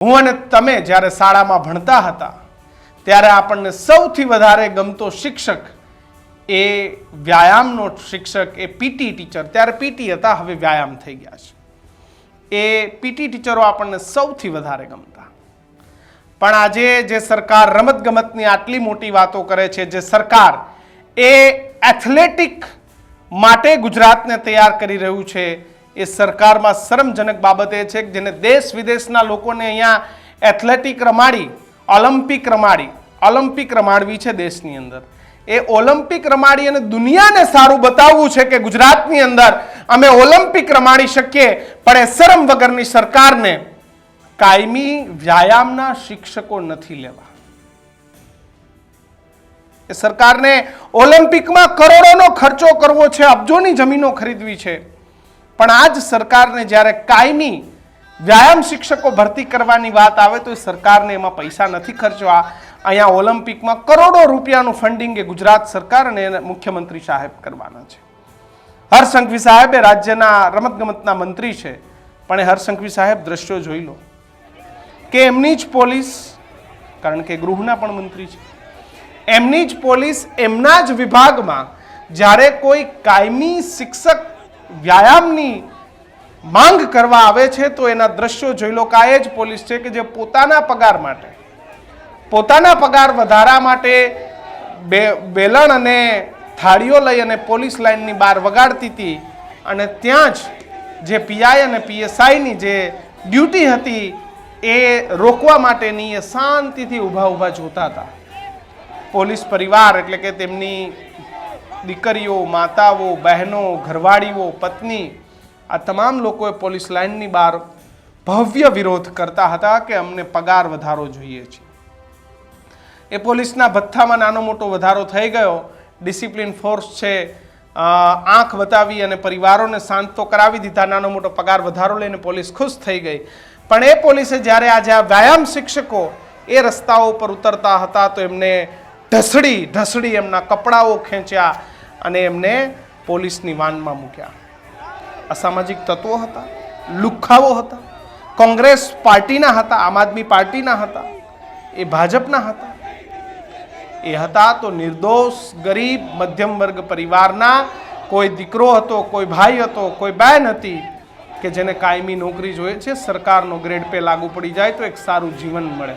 હું અને તમે જ્યારે શાળામાં ભણતા હતા, ત્યારે આપણને સૌથી વધારે ગમતો શિક્ષક એ વ્યાયામનો શિક્ષક, એ પીટી ટીચર. ત્યારે પીટી હતા, હવે વ્યાયામ થઈ ગયા છે. એ પીટી ટીચરો આપણને સૌથી વધારે ગમતા. પણ આજે જે સરકાર રમતગમતની આટલી મોટી વાતો કરે છે, જે સરકાર એ એથ્લેટિક માટે ગુજરાતને તૈયાર કરી રહ્યું છે એ સરકારમાં શરમજનક બાબત એ છે કે જેને દેશ વિદેશના લોકોને અહીંયા એથ્લેટિક રમાડી, ઓલિમ્પિક રમાડી, ઓલિમ્પિક રમાડવી છે દેશની અંદર. એ ઓલિમ્પિક રમાડી અને દુનિયાને સારું બતાવવું છે કે ગુજરાતની અંદર અમે ઓલિમ્પિક રમાડી શકીએ, પણ એ શરમ વગરની સરકારને કાયમી વ્યાયામના શિક્ષકો નથી લેવા. એ સરકારને ઓલિમ્પિકમાં કરોડોનો ખર્ચો કરવો છે, અબજોની જમીનો ખરીદવી છે. પણ આ જ સરકારને જ્યારે કાયમી વ્યાયામ શિક્ષકો ભરતી કરવાની વાત આવે તો એ સરકારને એમાં પૈસા નથી ખર્ચવા. અહીંયા ઓલિમ્પિકમાં કરોડો રૂપિયાનું ફંડિંગ એ ગુજરાત સરકાર અને મુખ્યમંત્રી સાહેબ કરવાના છે. હરસંઘવી સાહેબ એ રાજ્યના રમતગમતના મંત્રી છે, પણ એ હરસંઘવી સાહેબ દ્રશ્યો જોઈ લો. કે એમની જ પોલીસ, કારણ કે ગૃહના પણ મંત્રી છે. એમની જ પોલીસ એમના જ વિભાગમાં જ્યારે કોઈ કાયમી શિક્ષક વ્યાયામની માંગ કરવા આવે છે, તો એના દ્રશ્યો જોઈ લો કે જ પોલીસ છે કે જે પોતાના પગાર માટે, પોતાના પગાર વધારા માટે બે બેલણ અને થાળીઓ લઈ અને પોલીસ લાઇનની બહાર વગાડતી હતી. અને ત્યાં જ જે પીઆઈ અને પીએસઆઈની જે ડ્યુટી હતી, એ રોકવા માટેની એ શાંતિથી ઊભા ઊભા જોતા હતા. પોલીસ પરિવાર એટલે કે તેમની દીકરીઓ, માતાઓ, બહેનો, ઘરવાળીઓ, પત્ની, આ તમામ લોકોએ પોલીસ લાઇનની બહાર ભવ્ય વિરોધ કરતા હતા કે અમને પગાર વધારો જોઈએ છે. એ પોલીસના ભથ્થામાં નાનો મોટો વધારો થઈ ગયો. ડિસિપ્લિન ફોર્સ છે આંખ બતાવી અને પરિવારોને શાંત તો કરાવી દીધા. નાનો મોટો પગાર વધારો લઈને પોલીસ ખુશ થઈ ગઈ. પણ એ પોલીસે જ્યારે આજે આ વ્યાયામ શિક્ષકો એ રસ્તાઓ પર ઉતરતા હતા તો એમને ઢસડી ઢસડી એમના કપડાઓ ખેંચ્યા અને એમને પોલીસની વાનમાં મૂક્યા. અસામાજિક તત્વો હતા લુખ્ખાઓ હતા, કોંગ્રેસ પાર્ટીના હતા, આમ આદમી પાર્ટીના હતા, એ ભાજપના હતા. એ હતા તો નિર્દોષ, ગરીબ, મધ્યમ વર્ગ પરિવારના, કોઈ દીકરો હતો, કોઈ ભાઈ હતો, કોઈ બહેન હતી, કે જેને કાયમી નોકરી જોઈએ છે, સરકારનો ગ્રેડ પે લાગુ પડી જાય તો એક સારું જીવન મળે.